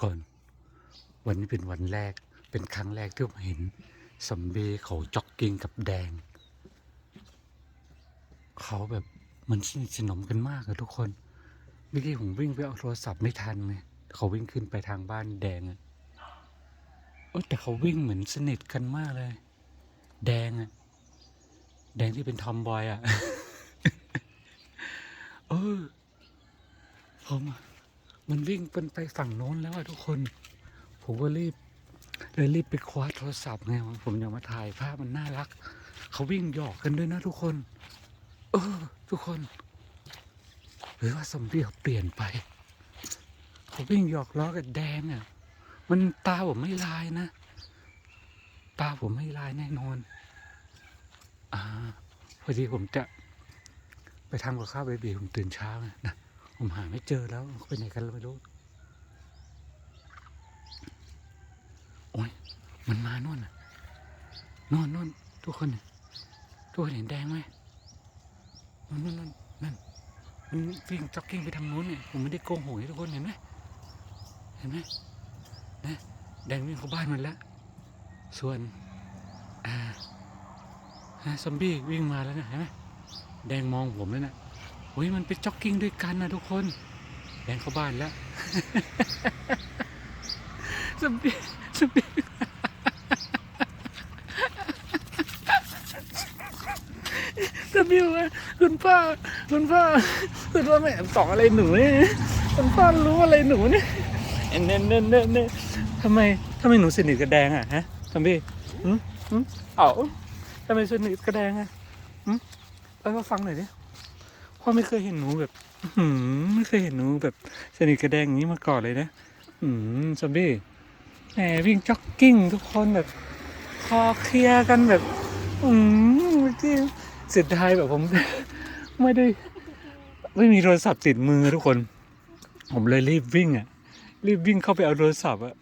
ก่อนวันนี้เป็นวันแรกเป็นครั้งแรกที่ผมเห็นซอมบีเขาจ็อกกิ้งกับแดง เขาแบบมันสนิทสนมกันมากอะทุกคนเมื่อกี้ผมวิ่งไปเอาโทรศัพท์ไม่ทันไงเขาวิ่งขึ้นไปทางบ้านแดงอะเออแต่เขาวิ่งเหมือนสนิทกันมากเลย แดงอะแดงที่เป็นทอมบอยอะเออผมอะ มันวิ่งเป็นไปฝั่งโน้นแล้วอะทุกคน ผมก็รีบเลยรีบไปคว้าโทรศัพท์ไงผมอยากมาถ่ายภาพมันน่ารัก เขาวิ่งหยอกกันด้วยนะทุกคน เออ ทุกคน หรือว่าซอมบี้เขาเปลี่ยนไป เขาวิ่งหยอกล้อกับแดงอะ่ะ มันตาผมไม่ลายนะ ตาผมไม่ลายแน่นอน อ่าพอดีผมจะ ไปทำกับข้าวเบบีผมตื่นเช้าไงนะ ผมหาไม่เจอแล้วเขาไปไหนกันไม่รู้ โอ้ย มันมาโน่นน่ะน่นน่นทุกคนน่ะทุกคนเห็นแดงไหมนั่นนั่นนั่นมันวิ่งจ็อกกิ้งไปทางโน้นเนี่ยผมไม่ได้โกงหวยทุกคนเห็นไหมเห็นไหมนะแดงวิ่งเข้าบ้านมันแล้ว ส่วนอ่าฮะซอมบี้วิ่งมาแล้วนะเห็นไหมแดงมองผมแล้วนะ โอ้ยมันไปจ็อกกิ้งด้วยกันนะทุกคนแดงเข้าบ้านแล้วซอมบี้ซอมบี้จะบิวว่าคุณพ่อคุณพ่อคุณพ่อไม่แอบส่องอะไรหนูเนี่ยคุณพ่อรู้อะไรหนูเนี่ยเอ็นเน่นเน่นเน่นเน่นทำไมทำไมหนูสนิทกับแดงอะฮะทำพี่หืมหืมเอ้าทำไมสนิทกับแดงอะหืมไปมาฟังหน่อยดิ พ่อไม่เคยเห็นหนูแบบหืมไม่เคยเห็นหนูแบบสนิทกับแดงอย่างนี้มาก่อนเลยนะหืมซอมบี้แหมวิ่งจ็อกกิ้งทุกคนแบบคอเคลียร์กันแบบอืมจริงเสียดายแบบผม ไม่ได้ ไม่มีโทรศัพท์ติดมือทุกคน ผมเลยรีบวิ่งอะ รีบวิ่งเข้าไปเอาโทรศัพท์อะ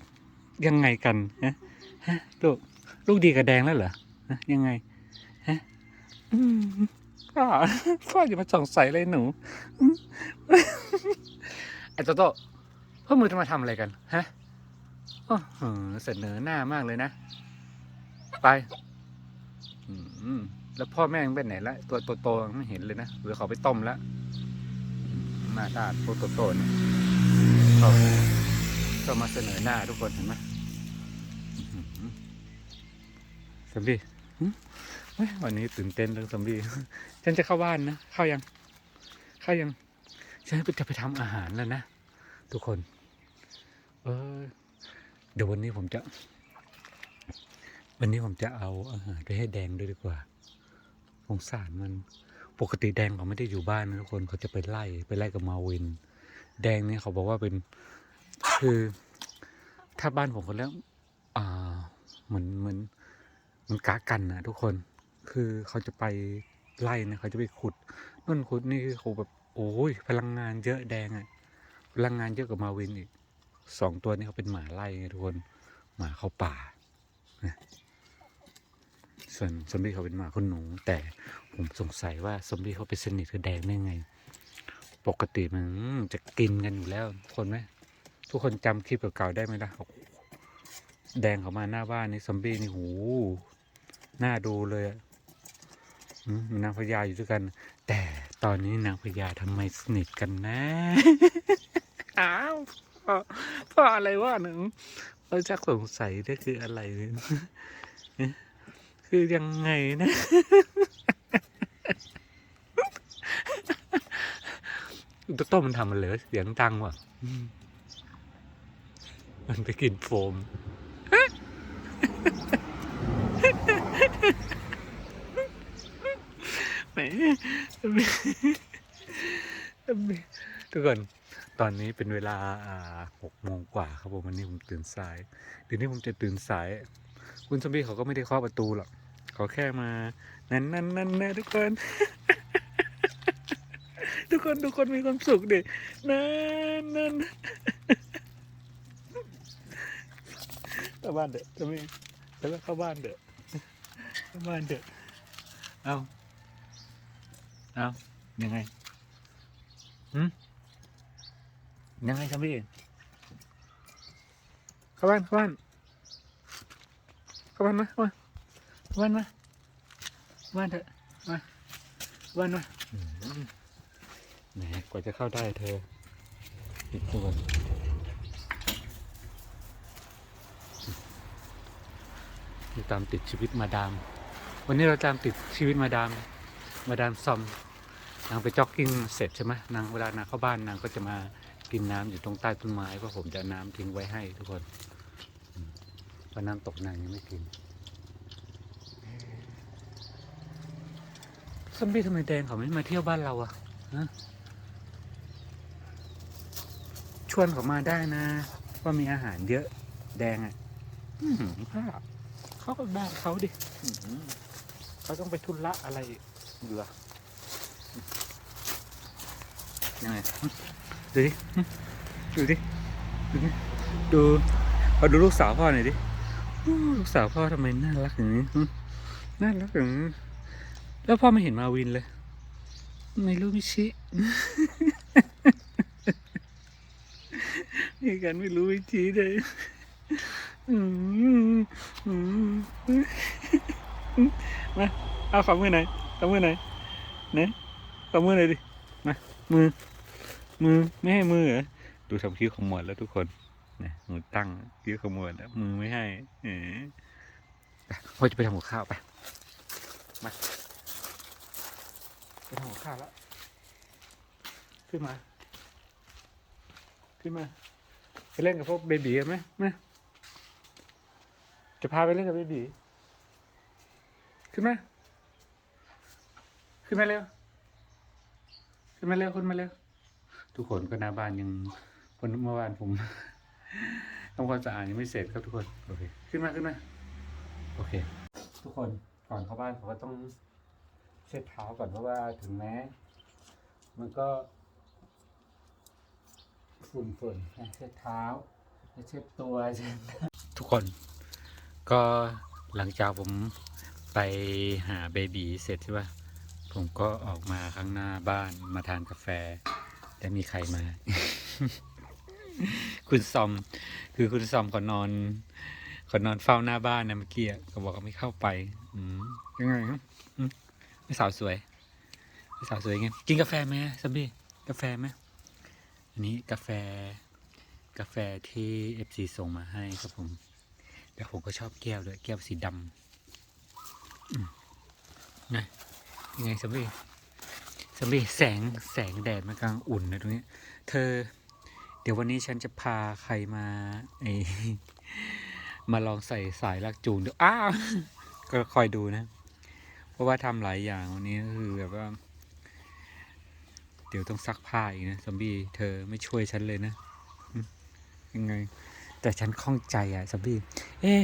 ยังไงกันฮะฮะลูกลูกดีกับแดงแล้วเหรอฮะยังไงฮะอืม พ่อพ่ออย่ามาสงสัยเลยหนูไอ้โตโต้พ่อมือจะมาทำอะไรกัน ฮะโอ้โหเสนอหน้ามากเลยนะ ไปแล้วพ่อแม่งไปไหนละตัวโตๆไม่เห็นเลยนะหรือเขาไปต้มแล้วหน้าตาตัวโตๆเนี่ยเขาก็มาเสนอหน้าทุกคนเห็นไหมอื้อหือซอมบี้ วันนี้ตื่นเต้นเรื่องซอมบี้ฉันจะเข้าบ้านนะเข้ายัง เข้ายัง ฉันจะไปทำอาหารแล้วนะ ทุกคน เออเดี๋ยววันนี้ผมจะ วันนี้ผมจะเอาอาหารไปให้แดงด้วยดีกว่าสงสารมัน ปกติแดงเขาไม่ได้อยู่บ้านนะทุกคนเขาจะไปไล่ไปไล่กับมาวิน แดงเนี่ยเขาบอกว่าเป็นคือถ้าบ้านผมคนแล้วอ่าเหมือนเหมือนเหมันกากันนะทุกคน คือเขาจะไปไล่นะเขาจะไปขุดนั่นขุดนี่คือเขาแบบโอ้ยพลังงานเยอะแดงอะพลังงานเยอะกว่ามาวินอีกสองตัวนี้เขาเป็นหมาไล่ทุกคนหมาเข้าป่าส่วนซอมบี้เขาเป็นหมาคุณหนู แต่ผมสงสัยว่าซอมบี้เขาไปสนิทกับแดงได้ไง ปกติมันจะกินกันอยู่แล้วทุกคนไหมทุกคนจำคลิปเก่าๆได้ไหมล่ะแดงเขามาหน้าบ้านนี่ซอมบี้นี่หูน่าดูเลยอะ นางพญาอยู่ด้วยกัน แต่ตอนนี้นางพญาทำไมสนิทกันนะอ้าวพ่อพ่ออะไรวะหนึ่งเราจักสงสัยนี่คืออะไรเนี่ยคือยังไงนะตัวต้มมันทำมันเลยเสียงดังว่ะอืมมันไปกินโฟม แหม ทุกคนตอนนี้เป็นเวลาหกโมงกว่าครับผมวันนี้ผมตื่นสายเดี๋ยวนี้ผมจะตื่นสาย คุณซอมบี้เขาก็ไม่ได้เคาะประตูหรอกเขาแค่มา นั่นนั่นนั่นนะทุกคน ทุกคนทุกคนมีความสุขดินั่นนั่นเข้าบ้านเถอะซอมบี้แล้วเข้าบ้านเถอเข้าบ้านเถอเอา เอายังไงหืมยังไงซอมบี้เข้าบ้านเข้าบ้านเข้าบ้านมาเข้าบ้านเข้าบ้านมาเข้าบ้านเถอะมาเข้าบ้านมาแหมกว่าจะเข้าได้เธออีกตัวนี่ตามติดชีวิตมาดาม วันนี้เราตามติดชีวิตมาดาม มาดามซอมนางไปจ็อกกิ้งเสร็จใช่ไหมนางเวลานางเข้าบ้านนางก็จะมากินน้ำอยู่ตรงใต้ต้นไม้เพราะผมจะเอาน้ำทิ้งไว้ให้ทุกคนอืมเพราะน้ำตกนางยังไม่กินซอมบี้ทำไมแดงเขาไม่มาเที่ยวบ้านเราอะฮะชวนเขามาได้นะว่ามีอาหารเยอะแดงอะอืมภาพเขาก็บ้านเขาดิอืมเขาต้องไปทุนละอะไรอีก เหรอยังไงหึดูดิหึดูดิดูดิดูเอาดูลูกสาวพ่อหน่อยดิอู้ลูกสาวพ่อทำไมน่ารักอย่างนี้หึน่ารักอย่างนี้แล้วพ่อไม่เห็นมาวินเลย ไม่รู้มิชินี่กันไม่รู้วิชีเลยอืมอืมมาเอาขอมือหน่อย ขอมือหน่อยเนี่ยขอมือหน่อยดิมามือ มือไม่ให้มือเหรอดูทำคิ้วขมวดแล้วทุกคนนะมือตั้งคิ้วขมวดแล้วมือไม่ให้เออพ่อจะไปทำกับข้าวไปมาไปทำกับข้าวแล้วขึ้นมา ขึ้นมาไปเล่นกับพวกเบบีกันไหมมจะพาไปเล่นกับเบบีขึ้นมา ขึ้นมาเร็ว ขึ้นมาเร็วขึ้นมาเร็ว ทุกคนก็หน้าบ้านยังคนเมื่อวานผมทำความสะอาดยังไม่เสร็จครับทุกคน โอเค ขึ้นมาขึ้นมา โอเค ทุกคนก่อนเข้าบ้านผมก็ต้องเช็ดเท้าก่อนเพราะว่าถึงแม้ มันก็ฝุ่นฝุ่นๆนะเช็ดเท้าเช็ดตัวเช็ดทุกคน ก็หลังจากผมไปหาเบบีเสร็จใช่ปะ ผมก็ออกมาข้างหน้าบ้านมาทานกาแฟ แต่มีใครมา คุณซอม คือคุณซอมเขานอนเขานอนเฝ้าหน้าบ้านนะเมื่อกี้อะเขาบอกเขาไม่เข้าไป อืมยังไงครับอืมไม่สาวสวยไม่สาวสวยไงกินกาแฟไหมซัมบี้กาแฟไหมอันนี้กาแฟ กาแฟที่เอฟซีส่งมาให้ครับผมแล้วผมก็ชอบแก้วด้วยแก้วสีดำอืมไง ยังไงซัมบี้ซัมบี้แสงแสงแดดมันกำลังอุ่นนะตรงนี้ เธอ เดี๋ยววันนี้ฉันจะพาใครมาไอมาลองใส่สายลักจูงดูอ้าวก็คอยดูนะ เพราะว่าทำหลายอย่างวันนี้ก็คือแบบว่า เดี๋ยวต้องซักผ้าอีกนะซอมบี้เธอไม่ช่วยฉันเลยนะยังไง แต่ฉันคล่องใจอะซอมบี้เอ๊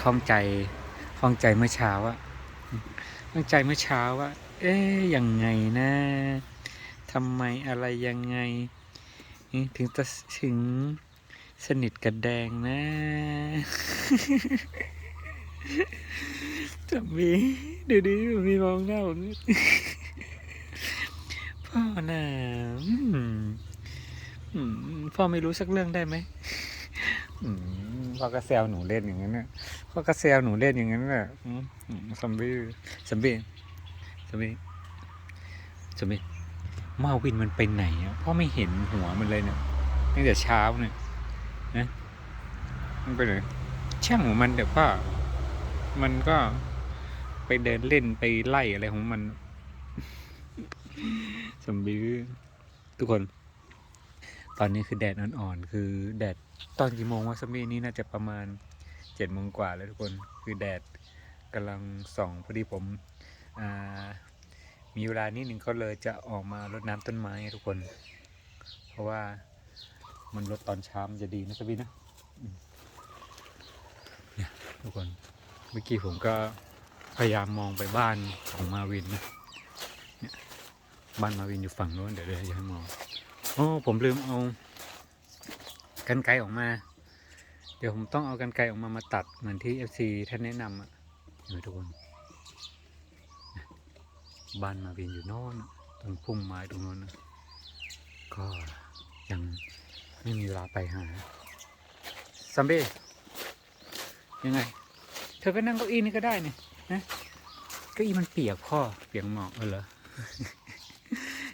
คล่องใจคล่องใจเมื่อเช้าอะ หึคล่องใจเมื่อเช้าว่า เอ๊ะยังไงนะทำไมอะไรยังไง ถึงจะถึงสนิทกับแดงนะจะมีดูดิมีมองหน้าผมพ่อน่ะพ่อไม่รู้สักเรื่องได้ไหมพ่อก็แซวหนูเล่นอย่างนั้นน่ะ พ่อก็แซวหนูเล่นอย่างนั้นน่ะอืมอืมซัมบี้ซัมบี้ซัมบี้ซัมบี้มาวินมันไปไหนอะพ่อไม่เห็นหัวมันเลยเนี่ยตั้งแต่เช้าเนี่ยนะมันไปไหนช่างของมันเดี๋ยวพ่อมันก็ไปเดินเล่นไปไล่อะไรของมันสมบิวทุกคน ตอนนี้คือแดดอ่อนๆคือแดดตอนกี่โมงวะสมบีนี่น่าจะประมาณ จ็ดโมงกว่าแล้วทุกคนคือแดดกำลังส่องพอดีผมมีเวลานิดหนึ่งก็เลยจะออกมารดน้ำต้นไม้ทุกคน เพราะว่ามันรดตอนเช้ามันจะดีนะสบีนะเนี่ยทุกคนเมื่อกี้ผมก็พยายามมองไปบ้านของมาวินนะบ้านมาวินอยู่ฝั่งโน้นเดี๋ยวเดี๋ยวจะให้มองโอ้ผมลืมเอากันไกออกมา เดี๋ยวผมต้องเอากันไกรออกมามาตัดเหมือนที่ FC ท่านแนะนำอะเห็นไหมทุกคนบ้านมาวินอยู่โน่นตรงพุ่มไม้ตรงโน้นก็ยังไม่มีเวลาไปหาซัมเบ้ยังไง เธอก็นั่งเก้าอี้นี่ก็ได้นี่นะเก้าอี้มันเปียกพ่อเปียกหมอกเออเหรอ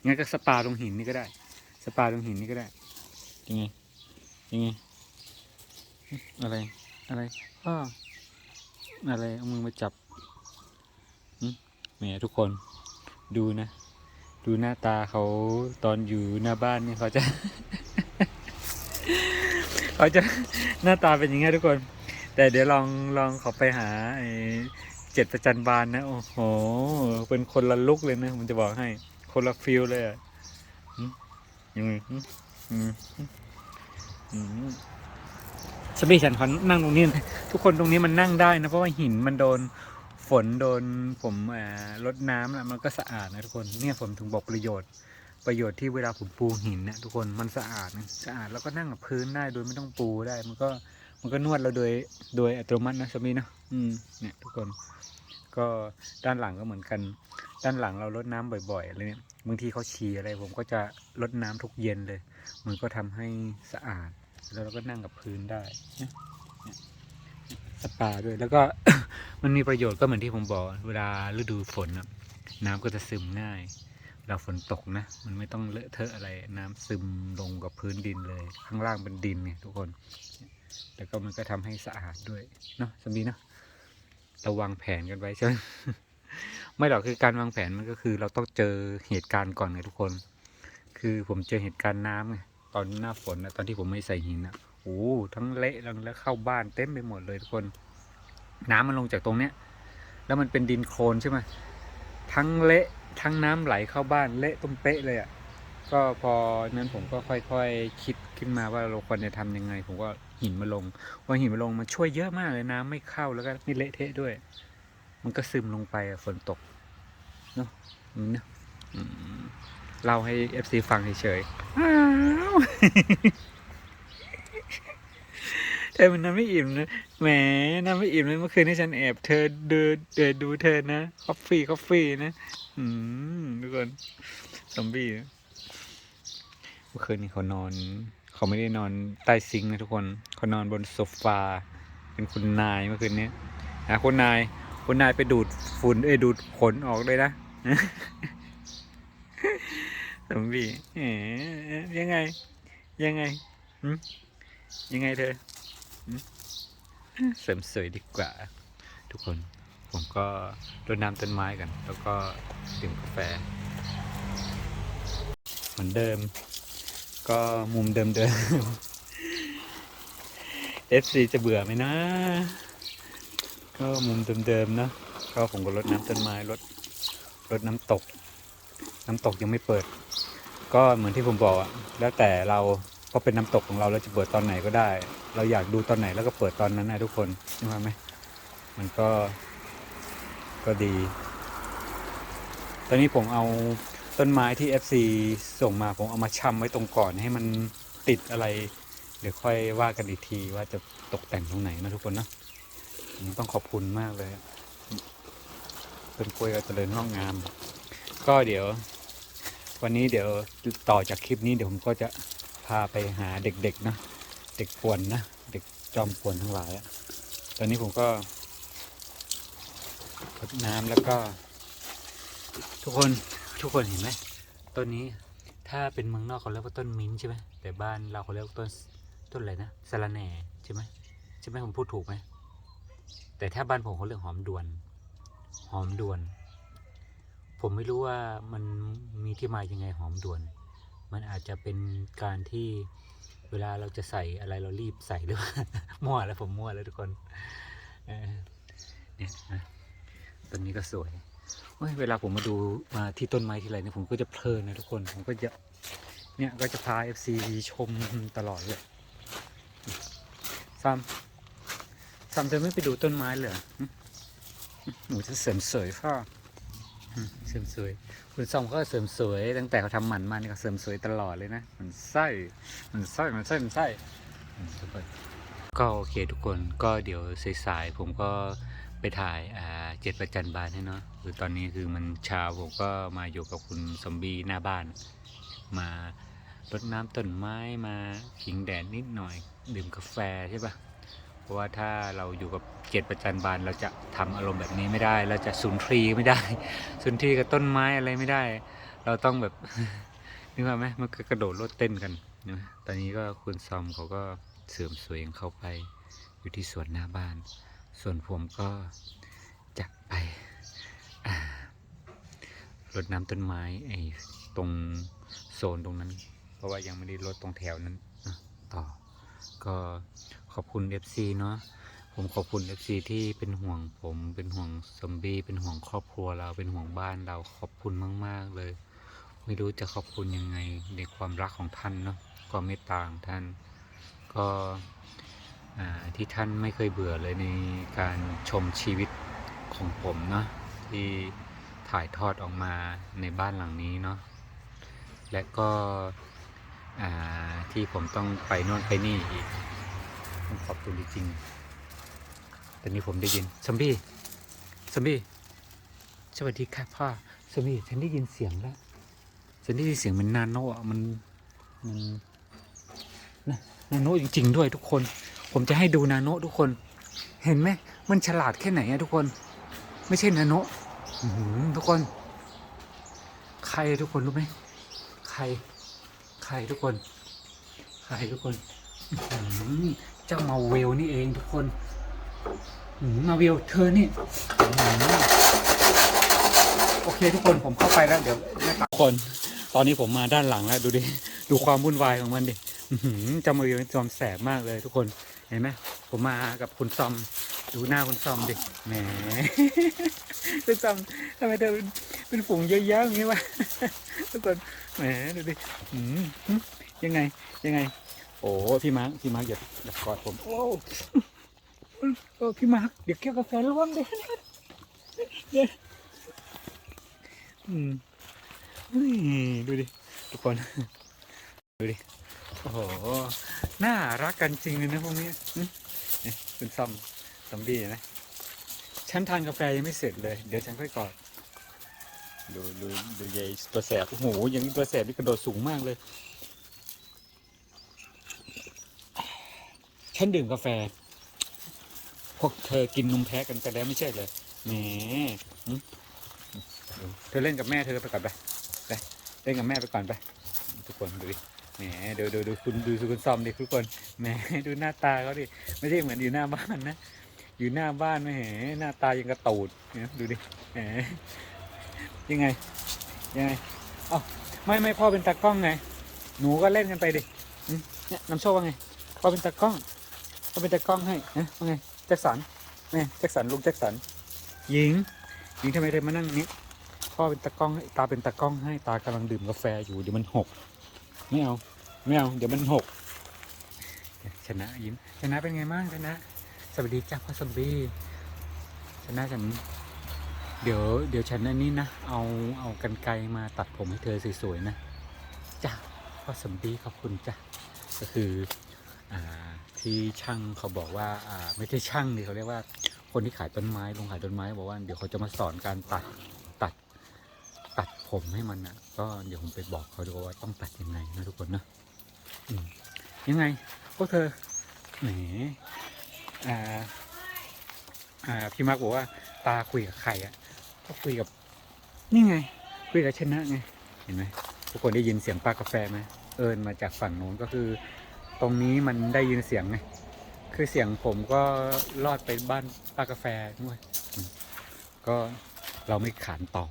งั้นก็สปาตรงหินนี่ก็ได้ สปาตรงหินนี่ก็ได้ยังไงยังไง อะไร อะไรพ่ออะไร เอามือมาจับแหมทุกคนดูนะ ดูหน้าตาเขาตอนอยู่หน้าบ้านเนี่ยเขาจะ เขาจะหน้าตาเป็นอย่างเงี้ยทุกคน แต่เดี๋ยวลองลองเขาไปหาไอ้เจ็ดประจันบานนะ โอ้โห เป็นคนละลุกเลยนะมันจะบอกให้ คนละฟิลเลยอะยังไงหึอืมอืม สเปฉันขอนั่งตรงนี้ ทุกคนตรงนี้มันนั่งได้นะเพราะว่าหินมันโดนฝนโดนผมเอ่อรดน้ำนะมันก็สะอาดนะทุกคนเนี่ยผมถึงบอกประโยชน์ ประโยชน์ที่เวลาผมปูหินเนี่ยทุกคนมันสะอาดนะสะอาดแล้วก็นั่งกับพื้นได้โดยไม่ต้องปูได้ มันก็มันก็นวดเราโดยโดยอัตโนมัตินะสมีนะอืมเนี่ยทุกคน ก็ด้านหลังก็เหมือนกัน ด้านหลังเราลดน้ำบ่อยๆอะไรเนี่ยบางทีเขาฉี่อะไรผมก็จะลดน้ำทุกเย็นเลย มันก็ทำให้สะอาด แล้วเราก็นั่งกับพื้นได้สปาด้วย แล้วก็ มันมีประโยชน์ก็เหมือนที่ผมบอก เวลาฤดูฝนน้ำก็จะซึมง่ายเราฝนตกนะ มันไม่ต้องเลอะเทอะอะไร น้ำซึมลงกับพื้นดินเลย ข้างล่างเป็นดินไงทุกคน แล้วก็มันก็ทำให้สะอาดด้วย เนาะสมีเนาะเราวางแผนกันไว้ใช่ไหมไม่หรอกคือการวางแผนมันก็คือ เราต้องเจอเหตุการณ์ก่อนไงทุกคน คือผมเจอเหตุการณ์น้ำไง ตอนหน้าฝนนะตอนที่ผมไม่ใส่หินนะโอ้ทั้งเละแล้วเข้าบ้านเต็มไปหมดเลยทุกคน น้ำมันลงจากตรงเนี้ย แล้วมันเป็นดินโคลนใช่ไหมทั้งเละทั้งน้ำไหลเข้าบ้านเละตุ้มเป๊ะเลยอะ่ะก็พอนั้นผมก็ค่อยๆคิดขึ้นมาว่าเราควรจะทำยังไง ผมก็หินมาลงพอหินมาลงมันช่วยเยอะมากเลยน้ำไม่เข้าแล้วก็ไม่เละเทะด้วย มันก็ซึมลงไปฝนตกเนาะเนาะอืม เล่าให้เอฟซีฟังเฉยๆอ้าวเธอมันนอนไม่อิ่มนะ แหมนอนไม่อิ่มเลยเมื่อคืนที่ฉันแอบเธอดูเดินดูเธอนะคอฟฟี่คอฟฟี่นะ อืมทุกคนซอมบี้นะเมื่อคืนนี้เขานอน เขาไม่ได้นอนใต้ซิงค์นะทุกคน เขานอนบนโซฟา เป็นคุณนายเมื่อคืนนี้นะคุณนายคุณนายไปดูดฝุ่นเอ้ยดูดขนออกเลยนะ ซอมบีเอ๋ยังไง ยังไงยังไงเธอเสริมสวยดีกว่า ทุกคน ผมก็รดน้ำต้นไม้กัน แล้วก็ดื่มกาแฟ เหมือนเดิม ก็มุมเดิมเดิม FC จะเบื่อไหมนะ ก็มุมเดิมๆเนะก็ผมก็รดน้ำต้นไม้รดรดน้ำตก น้ำตกยังไม่เปิด ก็เหมือนที่ผมบอกอะแล้วแต่เราเพราะเป็นน้ำตกของเราเราจะเปิดตอนไหนก็ได้ เราอยากดูตอนไหนแล้วก็เปิดตอนนั้นนะทุกคนใช่ไหมมันก็ก็ดี ตอนนี้ผมเอาต้นไม้ที่ FC ส่งมาผมเอามาชำไว้ตรงก่อนให้มันติดอะไรเดี๋ยวค่อยว่ากันอีกทีว่าจะตกแต่งตรงไหนนะทุกคนนะต้องขอบคุณมากเลยต้นกล้วยก็เจริญงอกงาม ก็เดี๋ยว วันนี้เดี๋ยวต่อจากคลิปนี้เดี๋ยวผมก็จะพาไปหาเด็กๆนะเด็กป่วนนะเด็กจอมป่วนทั้งหลายอะตอนนี้ผมก็รดน้ำแล้วก็ ทุกคนทุกคนเห็นไหมต้นนี้ถ้าเป็นเมืองนอกเขาเรียกว่าต้นมิ้นใช่ไหมแต่บ้านเราเขาเรียกต้นต้นอะไรนะสะระแหน่ใช่ไหมใช่ไหมผมพูดถูกไหมแต่ถ้าบ้านผมเขาเรียกหอมดวน หอมดวน ผมไม่รู้ว่ามันมีที่มายังไงหอมด่วน มันอาจจะเป็นการที่เวลาเราจะใส่อะไรเรารีบใส่หรือว่ามั่วแล้วผมมั่วแล้วทุกคนเนี่ยนะต้นนี้ก็สวยเว้ยเวลาผมมาดูมาที่ต้นไม้ที่ไรเนี่ยผมก็จะเพลินนะทุกคนผมก็จะเนี่ยก็จะพา FC ชมตลอดเลยซัมซัมเธอไม่ไปดูต้นไม้เลยหรอหนูจะเสริมเสยพ่อ เสริมสวย คุณซอมก็เสริมสวย ตั้งแต่เขาทำหมันมานี่ก็เสริมสวยตลอดเลยนะ มันไส้ มันไส้ มันไส้ มันไส้ก็โอเคทุกคน ก็เดี๋ยวสายๆผมก็ไปถ่ายเจ็ดประจันบานให้เนาะ คือตอนนี้คือมันเช้าผมก็มาอยู่กับคุณซอมบี้หน้าบ้าน มารดน้ำต้นไม้มาผิงแดดนิดหน่อย ดื่มกาแฟใช่ปะ เพราะว่าถ้าเราอยู่กับเกียรติประจันบานเราจะทำอารมณ์แบบนี้ไม่ได้ เราจะสุนทรีไม่ได้ สุนทรีกับต้นไม้อะไรไม่ได้ เราต้องแบบนึกว่าไหมมันก็กระโดดโลดเต้นกันนะตอนนี้ก็คุณซอมเขาก็เสริมสวยของเขาไป อยู่ที่สวนหน้าบ้าน ส่วนผมก็จะไปรดน้ำต้นไม้ไอ้ตรงโซนตรงนั้น เพราะว่ายังไม่ได้รดตรงแถวนั้นต่อ ก็ ขอบคุณ FC เนาะผมขอบคุณ FC ที่เป็นห่วงผมเป็นห่วงซอมบี้เป็นห่วงครอบครัวเราเป็นห่วงบ้านเราขอบคุณมาก ๆ เลย ไม่รู้จะขอบคุณยังไงในความรักของท่านเนาะความเมตตาของท่าน ก็ที่ท่านไม่เคยเบื่อเลยในการชมชีวิตของผมเนาะที่ถ่ายทอดออกมาในบ้านหลังนี้เนาะและก็ที่ผมต้องไปโน่นไปนี่อีก ต้องขอบคุณจริงๆตอนนี้ผมได้ยินซอมบี้ซอมบี้สวัสดีค่ะพ่อซอมบี้ฉันได้ยินเสียงแล้วฉันได้ยินเสียงมันนานโนอะมันมันนะนาโนจริง ๆ ด้วยทุกคน ผมจะให้ดูนาโนทุกคน เห็นไหมมันฉลาดแค่ไหนอะทุกคน ไม่ใช่นาโนทุกคน ใครทุกคนรู้ไหมใคร ใครทุกคน ใครทุกคน เจ้ามาเวลนี่เองทุกคนมาเวลเธอนี่โอเคทุกคนผมเข้าไปแล้วเดี๋ยวแม่ตักคน ตอนนี้ผมมาด้านหลังแล้วดูดิดูความวุ่นวายของมันดิอื้อหือเจ้ามาเวจอมแสบมากเลยทุกคนเห็นไหมผมมากับคุณซอมดูหน้าคุณซอมดิแหมคุณซอมทำไมเธอเป็นฝูงเยอะๆอย่างนี้วะทุกคนแหมดูดิยังไงยังไง อ้พี่มาร์คพี่มาร์คอย่าอย่ากอดผมโอ้โอ้พี่มาร์คเดี๋ยวแก้วกาแฟร่วงเดี๋ยวเดี๋ยวอืมนี่ดูดิทุกคนดูดิโอ้โหน่ารักกันจริงเลยนะพวกนี้อืมเนี่ยเป็นซอมซอมบี้นะฉันทานกาแฟยังไม่เสร็จเลย เดี๋ยวฉันค่อยกอดดูดูดูยายตัวแสบโอ้โหอยังนี้ตัวแสบนี่กระโดดสูงมากเลย ฉันดื่มกาแฟ พวกเธอกินนมแพ้กันไปแล้วไม่ใช่เลยแหมเธอเล่นกับแม่เธอไปก่อนไปไปเล่นกับแม่ไปก่อนไป ทุกคนดูดิแหมดูดูดูคุณดูคุณซอมดิทุกคนแหมดูหน้าตาเขาดิไม่ใช่เหมือนอยู่หน้าบ้านนะอยู่หน้าบ้านไม่เห็นหน้าตายังกระตูดเนี่ยดูดิแหมยังไงยังไงอ้าไม่ไม่พ่อเป็นตากล้องไง หนูก็เล่นกันไปดิเนี่ยน้ำโชคว่าไงพ่อเป็นตากล้อง พ่อเป็นตากล้องให้นะว่าไงแจ็คสันเนี่แจ็คสันลูกแจ็คสันหญิงหญิงทำไมเธอมานั่งนี้พ่อเป็นตากล้องให้ตาเป็นตากล้องให้ตากำลังดื่มกาแฟอยู่เดี๋ยวมันหกไม่เอาไม่เอาเดี๋ยวมันหกชนะยิ้มชนะเป็นไงบ้างชนะสวัสดีจ้าพ่อสมบีชนะฉันเดี๋ยวเดี๋ยวฉันอันนี้นะเอาเอากันไกรมาตัดผมให้เธอสวยๆนะจ้าพ่อสมบีขอบคุณจ้ะก็คืออ่า ที่ช่างเขาบอกว่าอ่าไม่ใช่ช่างนี่เขาเรียกว่าคนที่ขายต้นไม้ลงขายต้นไม้บอกว่าเดี๋ยวเขาจะมาสอนการตัดตัดตัดผมให้มันนะก็เดี๋ยวผมไปบอกเขาดูว่าต้องตัดยังไงนะทุกคนนะยังไงพวกเธอแหมอ่าอ่าพี่มาร์กบอกว่าตาคุยกับใครอะ ก็คุยกับ นี่ไง คุยกับชนะไง เห็นไหมทุกคนได้ยินเสียงปลากาแฟไหมเอิญมาจากฝั่งโน้นก็คือ ตรงนี้มันได้ยินเสียงไง คือเสียงผมก็ลอดไปบ้านปลากาแฟด้วยก็เราไม่ขานตอบ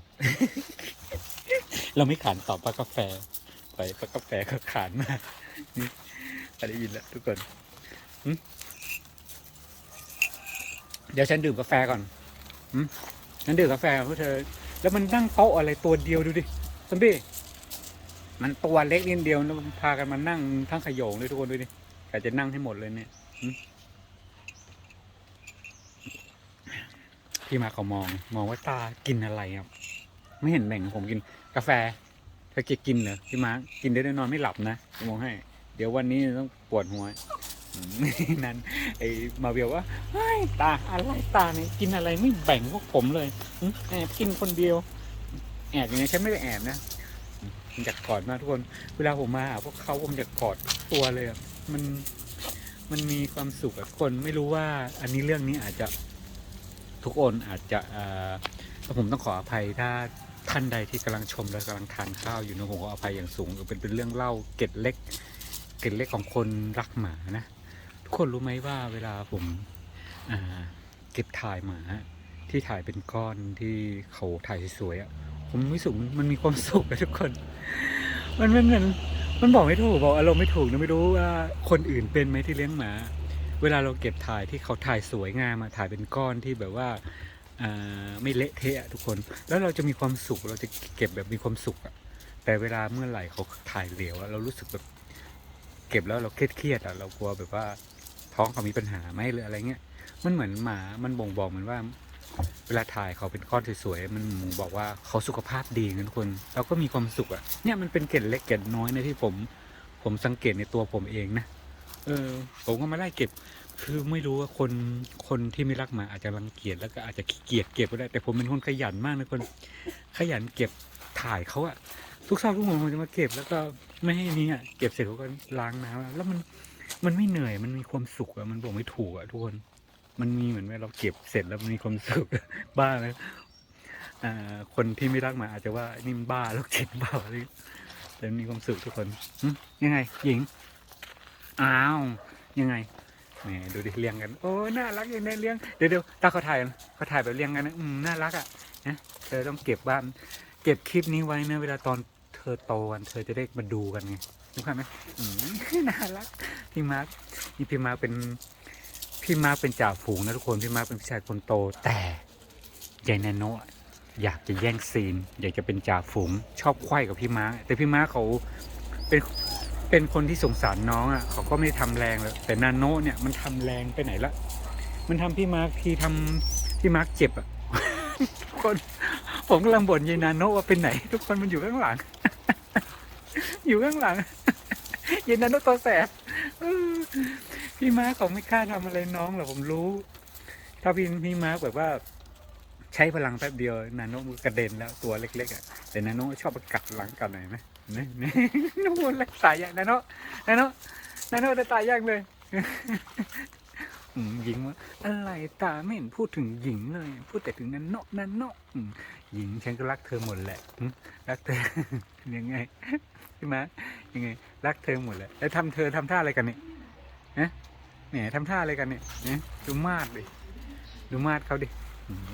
เราไม่ขานตอบปลากาแฟ ไปปลากาแฟก็ขานมานี่ได้ยินแล้วทุกคนเดี๋ยวฉันดื่มกาแฟก่อนฉันดื่มกาแฟกับพวกเธอ แล้วมันนั่งโต๊ะอะไรตัวเดียวดูดิซอมบี้ มันตัวเล็กนิดเดียวแล้มพากันมานั่งทั้งขโยงเลยทุกคนดูดิกะจะนั่งให้หมดเลยเนี่ยพี่มาเขามองมองว่าตากินอะไรครับ ไม่เห็นแบ่งผมกิน กาแฟเธอกินกินเหรอพี่มาร์คกินได้นอนไม่หลับนะมอกให้ เดี๋ยววันนี้ต้องปวดหัวนั่นไอ้มาเวลว่าตาอะไรตาเนี่ยกินอะไรไม่แบ่งพวกผมเลยแอบกินคนเดียวแอบอย่างนี้ฉันไม่ได้แอบนะ ผมอยากกอดมากทุกคน เวลาผมมาหาพวกเขาผมอยากกอดตัวเลยอะมันมันมีความสุขอะทุกคนไม่รู้ว่าอันนี้เรื่องนี้อาจจะทุกคนอาจจะเอ่อผมต้องขออภัยถ้าท่านใดที่กำลังชมและกำลังทานข้าวอยู่นะผมขออภัยอย่างสูงเป็นเป็นเรื่องเล่าเกร็ดเล็ก เกร็ดเล็กของคนรักหมานะทุกคนรู้ไหมว่าเวลาผมเก็บถ่ายหมาที่ถ่ายเป็นก้อนที่เขาถ่ายสวยๆอะ ผมรู้สึกมันมีความสุขอะทุกคน มันมันเหมือนมันบอกไม่ถูกบอกอารมณ์ไม่ถูกนะไม่รู้ว่าคนอื่นเป็นไหมที่เลี้ยงหมา เวลาเราเก็บถ่ายที่เขาถ่ายสวยงามมาถ่ายเป็นก้อนที่แบบว่าอ่าไม่เละเทะทุกคน แล้วเราจะมีความสุขเราจะเก็บแบบมีความสุขอะแต่เวลาเมื่อไหร่เขาถ่ายเหลวอะเรารู้สึกแบบเก็บแล้วเราเครียดเครียดอะเรากลัวแบบว่าท้องเขามีปัญหาไหมหรืออะไรเงี้ย มันเหมือนหมา มันบ่งบอกเหมือนว่า เวลาถ่ายเขาเป็นก้อนสวยๆ มันบ่งบอกว่าเขาสุขภาพดีนทุกคน เราก็มีความสุขอะเนี่ยมันเป็นเกล็ดเล็กเกล็ดน้อยนะที่ผม ผมสังเกตในตัวผมเองนะ เออ ผมก็ม่ได้เก็บ คือไม่รู้ว่าคนคนที่ไม่รักหมาอาจจะรังเกียจแล้วก็อาจจะขี้เกียจเก็บก็ได้ แต่ผมเป็นคนขยันมากนะคน ขยันเก็บถ่ายเขาอะทุกซอกทุกโมุมผมจะมาเก็บแล้วก็ไม่ให้นี่อะเก็บเสร็จเขาก็ล้างน้ำแล้วมันมันไม่เหนื่อยมันมีความสุขอะมันบอกไม่ถูกอะทุกคน มันมีเหมือนว่าเราเก็บเสร็จแล้วมันมีความสุขบ้าเลยอ่าคนที่ไม่รักหมาอาจจะว่านี่มันบ้าแล้วเจ็บบ้าอะไรแต่มีความสุขทุกคนยังไง หญิงอ้าวยังไงแหมดูดิเลี้ยงกัน โอ้น่ารักอย่างนี้เลี้ยงเดี๋ยวเดี๋ยวตาเขาถ่ายเขาถ่ายแบบเลี้ยงกันนะอืมน่ารักอะนะเธอต้องเก็บบ้าน เก็บคลิปนี้ไว้นะเวลาตอนเธอโตกันเธอจะได้มาดูกันไงรู้ไหมอืมน่ารักพี่มาร์คนี่พี่มาร์คเป็น พี่มาร์คเป็นจ่าฝูงนะทุกคน พี่มาร์คเป็นพี่ชายคนโต แต่ยายแนโนอยากจะแย่งซีน อยากจะเป็นจ่าฝูง ชอบไขว้กับพี่มาร์คแต่พี่มาร์คเขาเป็นเป็นคนที่สงสารน้องอะเขาก็ไม่ได้ทำแรงเลยแต่นาโนเนี่ยมันทำแรงไปไหนละ มันทำพี่มาร์คที่ทำพี่มาร์คเจ็บอะทุกคนผมกำลังบ่นยายนาโนว่าเป็นไหน ทุกคนมันอยู่ข้างหลัง อยู่ข้างหลังยายนาโนตัวแสบ พี่มาร์คเขาไม่กล้าทำอะไรน้องหรอกผมรู้ ถ้าพี่พี่มาร์คแบบว่า ใช้พลังแป๊บเดียวนาโนะมันกระเด็นแล้วตัวเล็ก ๆอะแต่นาโนชอบไปกัดหลังกัดหน่อยไหมนี่นี่น้องมูลเลยตายยากนาโนนาโนนาโนจะตายยากเลยหญิงว่าอะไรตาไม่เห็นพูดถึงหญิงเลย พูดแต่ถึงนันโนะนันโนะหญิงฉันก็รักเธอหมดแหละรักเธอยังไงใช่ไหมยังไง รักเธอหมดแหละแล้วทำเธอทำท่าอะไรกันเนี่ยฮะ เนี่ยทำท่าอะไรกันเนี่ยเนี่ยดูมาดดิดูมาดเขาดิ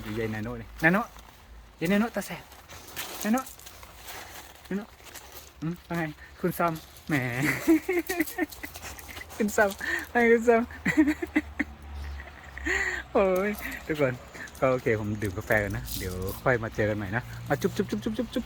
ดูยายนาโนะดินาโนะยายนาโนะตาแสบนาโนะนาโนะอืมว่าไงคุณซอมแหมคุณซอมไอ้คุณซอมโอ้ยทุกคนก็โอเคผมดื่มกาแฟกันนะ เดี๋ยวค่อยมาเจอกันใหม่นะ มาจุ๊บจุ๊บจุ๊บจุ๊บจุ๊บ